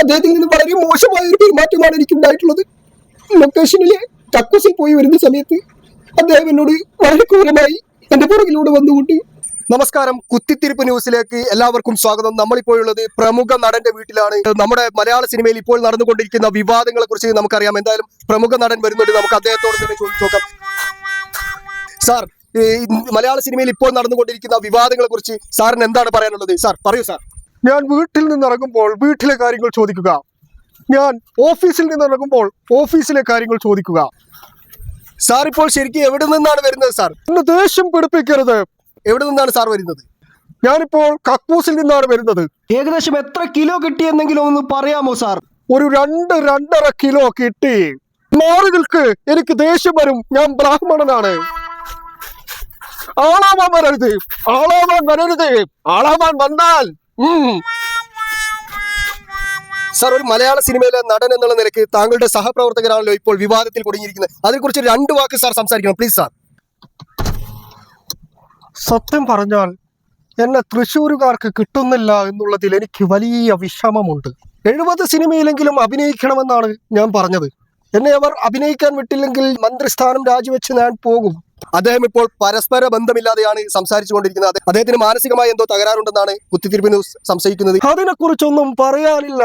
അദ്ദേഹത്തിൽ നിന്ന് വളരെ മോശമായ ഒരു പെരുമാറ്റമാണ് എനിക്ക് ഉണ്ടായിട്ടുള്ളത് ലൊക്കേഷനിലെ കക്കൂസിൽ പോയി വരുന്ന സമയത്ത് അദ്ദേഹം എന്നോട് വളരെ ക്രൂരമായി എന്റെ പുറകിലൂടെ വന്നുകൊണ്ട് നമസ്കാരം കുത്തിത്തിരിപ്പ് ന്യൂസിലേക്ക് എല്ലാവർക്കും സ്വാഗതം. നമ്മളിപ്പോൾ ഉള്ളത് പ്രമുഖ നടന്റെ വീട്ടിലാണ്. നമ്മുടെ മലയാള സിനിമയിൽ ഇപ്പോൾ നടന്നുകൊണ്ടിരിക്കുന്ന വിവാദങ്ങളെ കുറിച്ച് നമുക്കറിയാം. എന്തായാലും പ്രമുഖ നടൻ വരുന്നുണ്ട്. നമുക്ക് അദ്ദേഹത്തോട് തന്നെ ചോദിച്ചു നോക്കാം സാർ മലയാള സിനിമയിൽ ഇപ്പോൾ നടന്നുകൊണ്ടിരിക്കുന്ന വിവാദങ്ങളെ കുറിച്ച് സാറിന് എന്താണ് പറയാനുള്ളത്? സാർ പറയൂ സാർ. ഞാൻ വീട്ടിൽ നിന്നിറങ്ങുമ്പോൾ വീട്ടിലെ കാര്യങ്ങൾ ചോദിക്കുക. ഞാൻ ഓഫീസിൽ നിന്നിറങ്ങുമ്പോൾ ഓഫീസിലെ കാര്യങ്ങൾ ചോദിക്കുക. സാർ ഇപ്പോൾ ശരിക്കും എവിടെ നിന്നാണ് വരുന്നത് സാർ? ഇന്ന് ദേഷ്യം പിടിപ്പിക്കരുത്. എവിടെ നിന്നാണ് സാർ വരുന്നത്? ഞാനിപ്പോൾ കക്കൂസിൽ നിന്നാണ് വരുന്നത്. ഏകദേശം എത്ര കിലോ കിട്ടിയെന്നെങ്കിലും ഒന്ന് പറയാമോ സാർ? ഒരു രണ്ട് രണ്ടര കിലോ കിട്ടി. മാറി നിൽക്ക്. എനിക്ക് ദേഷ്യം വരും. ഞാൻ ബ്രാഹ്മണനാണ്. ആളാവാൻ വരരുത്. ആളാവാൻ വരരുത്. ആളാവാൻ വന്നാൽ സാർ ഒരു മലയാള സിനിമയിലെ നടൻ എന്നുള്ള നിലയ്ക്ക് താങ്കളുടെ സഹപ്രവർത്തകരാണല്ലോ ഇപ്പോൾ വിവാദത്തിൽ കുടുങ്ങിയിരിക്കുന്നത്. അതിനെക്കുറിച്ച് രണ്ട് വാക്ക് സാർ സംസാരിക്കണം പ്ലീസ് സാർ. സത്യം പറഞ്ഞാൽ എന്നെ തൃശ്ശൂരുകാർക്ക് കിട്ടുന്നില്ല എന്നുള്ളതിൽ എനിക്ക് വലിയ വിഷമമുണ്ട്. എഴുപത് സിനിമയിലെങ്കിലും അഭിനയിക്കണമെന്നാണ് ഞാൻ പറഞ്ഞത്. എന്നെ അവർ അഭിനയിക്കാൻ വിട്ടില്ലെങ്കിൽ മന്ത്രിസ്ഥാനം രാജിവെച്ച് ഞാൻ പോകും. അദ്ദേഹം ഇപ്പോൾ പരസ്പര ബന്ധമില്ലാതെയാണ് സംസാരിച്ചുകൊണ്ടിരിക്കുന്നത്. കൊണ്ടിരിക്കുന്നത് അദ്ദേഹത്തിന് മാനസികമായി എന്തോ തകരാറുണ്ടെന്നാണ് കുത്തിത്തിരിപ്പ് ന്യൂസ് സംശയിക്കുന്നത്. അതിനെക്കുറിച്ചൊന്നും പറയാനില്ല.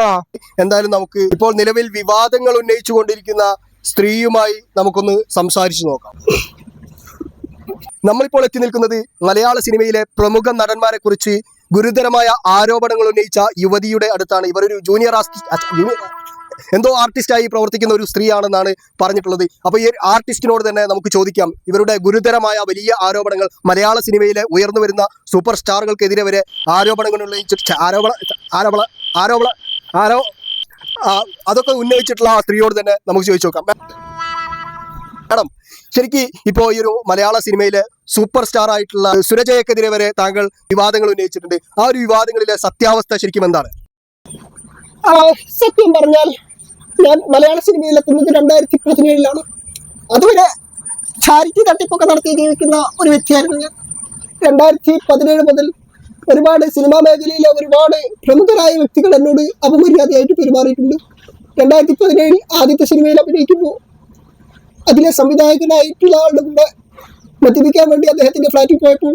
എന്തായാലും നമുക്ക് ഇപ്പോൾ നിലവിൽ വിവാദങ്ങൾ ഉന്നയിച്ചു കൊണ്ടിരിക്കുന്ന സ്ത്രീയുമായി നമുക്കൊന്ന് സംസാരിച്ചു നോക്കാം. നമ്മളിപ്പോൾ എത്തി നിൽക്കുന്നത് മലയാള സിനിമയിലെ പ്രമുഖ നടന്മാരെ കുറിച്ച് ഗുരുതരമായ ആരോപണങ്ങൾ ഉന്നയിച്ച യുവതിയുടെ അടുത്താണ്. ഇവരൊരു ജൂനിയർ ആസ്റ്റി ജൂനിയർ എന്തോ ആർട്ടിസ്റ്റായി പ്രവർത്തിക്കുന്ന ഒരു സ്ത്രീയാണെന്നാണ് പറഞ്ഞിട്ടുള്ളത്. അപ്പോൾ ഈ ആർട്ടിസ്റ്റിനോട് തന്നെ നമുക്ക് ചോദിക്കാം. ഇവരുടെ ഗുരുതരമായ വലിയ ആരോപണങ്ങൾ മലയാള സിനിമയിലെ ഉയർന്നു വരുന്ന സൂപ്പർ സ്റ്റാറുകൾക്കെതിരെ വരെ ആരോപണങ്ങൾ ആരോപണ ആരോപണ ആരോപണ ആരോ അതൊക്കെ ഉന്നയിച്ചിട്ടുള്ള ആ സ്ത്രീയോട് തന്നെ നമുക്ക് ചോദിച്ചു നോക്കാം. മാഡം ശരിക്ക് ഇപ്പോൾ ഈ ഒരു മലയാള സിനിമയിലെ സൂപ്പർ സ്റ്റാർ ആയിട്ടുള്ള സുരജയക്കെതിരെ വരെ താങ്കൾ വിവാദങ്ങൾ ഉന്നയിച്ചിട്ടുണ്ട്. ആ ഒരു വിവാദങ്ങളിലെ സത്യാവസ്ഥ ശരിക്കും എന്താണ്? സത്യം പറഞ്ഞാൽ ഞാൻ മലയാള സിനിമയിലെത്തുന്നത് രണ്ടായിരത്തി പതിനേഴിലാണ്. അതുവരെ ചാരിറ്റി തട്ടിപ്പൊക്കെ നടത്തി ജീവിക്കുന്ന ഒരു വ്യക്തിയായിരുന്നു ഞാൻ. രണ്ടായിരത്തി പതിനേഴ് മുതൽ ഒരുപാട് സിനിമാ മേഖലയിലെ ഒരുപാട് പ്രമുഖരായ വ്യക്തികൾ എന്നോട് അപമര്യാദയായിട്ട് പെരുമാറിയിട്ടുണ്ട്. രണ്ടായിരത്തി പതിനേഴിൽ ആദ്യത്തെ സിനിമയിൽ അഭിനയിക്കുമ്പോൾ അതിലെ സംവിധായകനായിട്ടുള്ള ആളുടെ കൂടെ മദ്യപിക്കാൻ വേണ്ടി അദ്ദേഹത്തിന്റെ ഫ്ലാറ്റിൽ പോയപ്പോൾ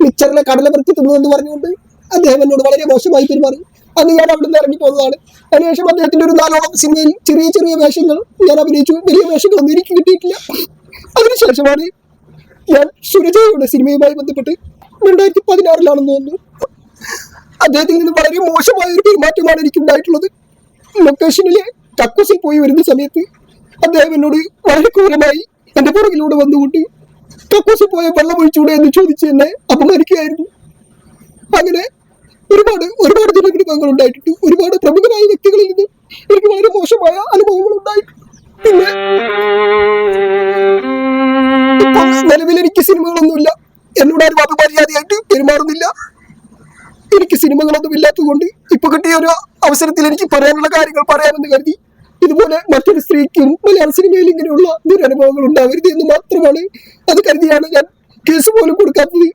മിച്ചറിലെ കടല വൃത്തി തിന്നു എന്ന് പറഞ്ഞുകൊണ്ട് അദ്ദേഹം എന്നോട് വളരെ മോശമായി പെരുമാറി. അന്ന് ഞാൻ അവിടെ നിന്ന് ഇറങ്ങി പോകുന്നതാണ് അതിനുശേഷം അദ്ദേഹത്തിന്റെ ഒരു നാലോളം സിനിമയിൽ ചെറിയ ചെറിയ വേഷങ്ങൾ ഞാൻ അഭിനയിച്ചു. വലിയ വേഷങ്ങളൊന്നും എനിക്ക് കിട്ടിയിട്ടില്ല. അതിനുശേഷമാണ് ഞാൻ സുരജയുടെ സിനിമയുമായി ബന്ധപ്പെട്ട് രണ്ടായിരത്തി പതിനാറിലാണെന്ന് തോന്നുന്നു. അദ്ദേഹത്തിൽ നിന്ന് വളരെ മോശമായ ഒരു പെരുമാറ്റമാണ് എനിക്ക് ഉണ്ടായിട്ടുള്ളത് ലൊക്കേഷനിലെ കക്കൂസിൽ പോയി വരുന്ന സമയത്ത് അദ്ദേഹം എന്നോട് വളരെ ക്രൂരമായി എന്റെ പുറകിലൂടെ വന്നുകൊണ്ട് കക്കൂസിൽ പോയ വെള്ളം ഒഴിച്ചൂടെ എന്ന് ചോദിച്ച് എന്നെ അപമാനിക്കുകയായിരുന്നു. അങ്ങനെ ഒരുപാട് ഒരുപാട് ദുരനുഭവങ്ങൾ ഉണ്ടായിട്ടുണ്ട്. ഒരുപാട് പ്രമുഖരായ വ്യക്തികളിൽ നിന്ന് എനിക്ക് വളരെ മോശമായ അനുഭവങ്ങൾ ഉണ്ടായിട്ടുണ്ട്. പിന്നെ നിലവിൽ എനിക്ക് സിനിമകളൊന്നുമില്ല. എന്നോട് ആരും അപമര്യാദയായിട്ട് പെരുമാറുന്നില്ല. എനിക്ക് സിനിമകളൊന്നും ഇല്ലാത്തതുകൊണ്ട് ഇപ്പൊ കിട്ടിയ ഒരു അവസരത്തിൽ എനിക്ക് പറയാനുള്ള കാര്യങ്ങൾ പറയാമെന്ന് കരുതി. ഇതുപോലെ മറ്റൊരു സ്ത്രീക്കും മലയാള സിനിമയിൽ ഇങ്ങനെയുള്ള ദുരനുഭവങ്ങൾ ഉണ്ടാവരുത് എന്ന് മാത്രമാണ് അത് കരുതിയാണ് ഞാൻ കേസ് പോലും കൊടുക്കാത്തത്.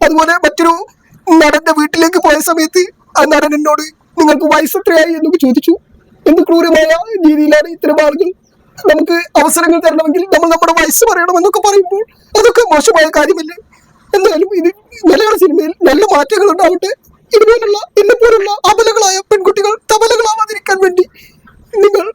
അതുപോലെ മറ്റൊരു നടന്റെ വീട്ടിലേക്ക് പോയ സമയത്ത് ആ നടൻ എന്നോട് നിങ്ങൾക്ക് വയസ്സ് എത്രയായി? എന്നൊക്കെ ചോദിച്ചു. എന്ത് ക്രൂരമായ രീതിയിലാണ് ഇത്തരം ആളുകൾ നമുക്ക് അവസരങ്ങൾ തരണമെങ്കിൽ നമ്മൾ നമ്മുടെ വയസ്സ് പറയണമെന്നൊക്കെ പറയുമ്പോൾ അതൊക്കെ മോശമായ കാര്യമല്ലേ? എന്തായാലും ഇത് മലയാള സിനിമയിൽ നല്ല മാറ്റങ്ങൾ ഉണ്ടാവട്ടെ. ഇതുപോലുള്ള എന്നെ അബലകളായ പെൺകുട്ടികൾ തബലകളാവാതിരിക്കാൻ വേണ്ടി നിങ്ങൾ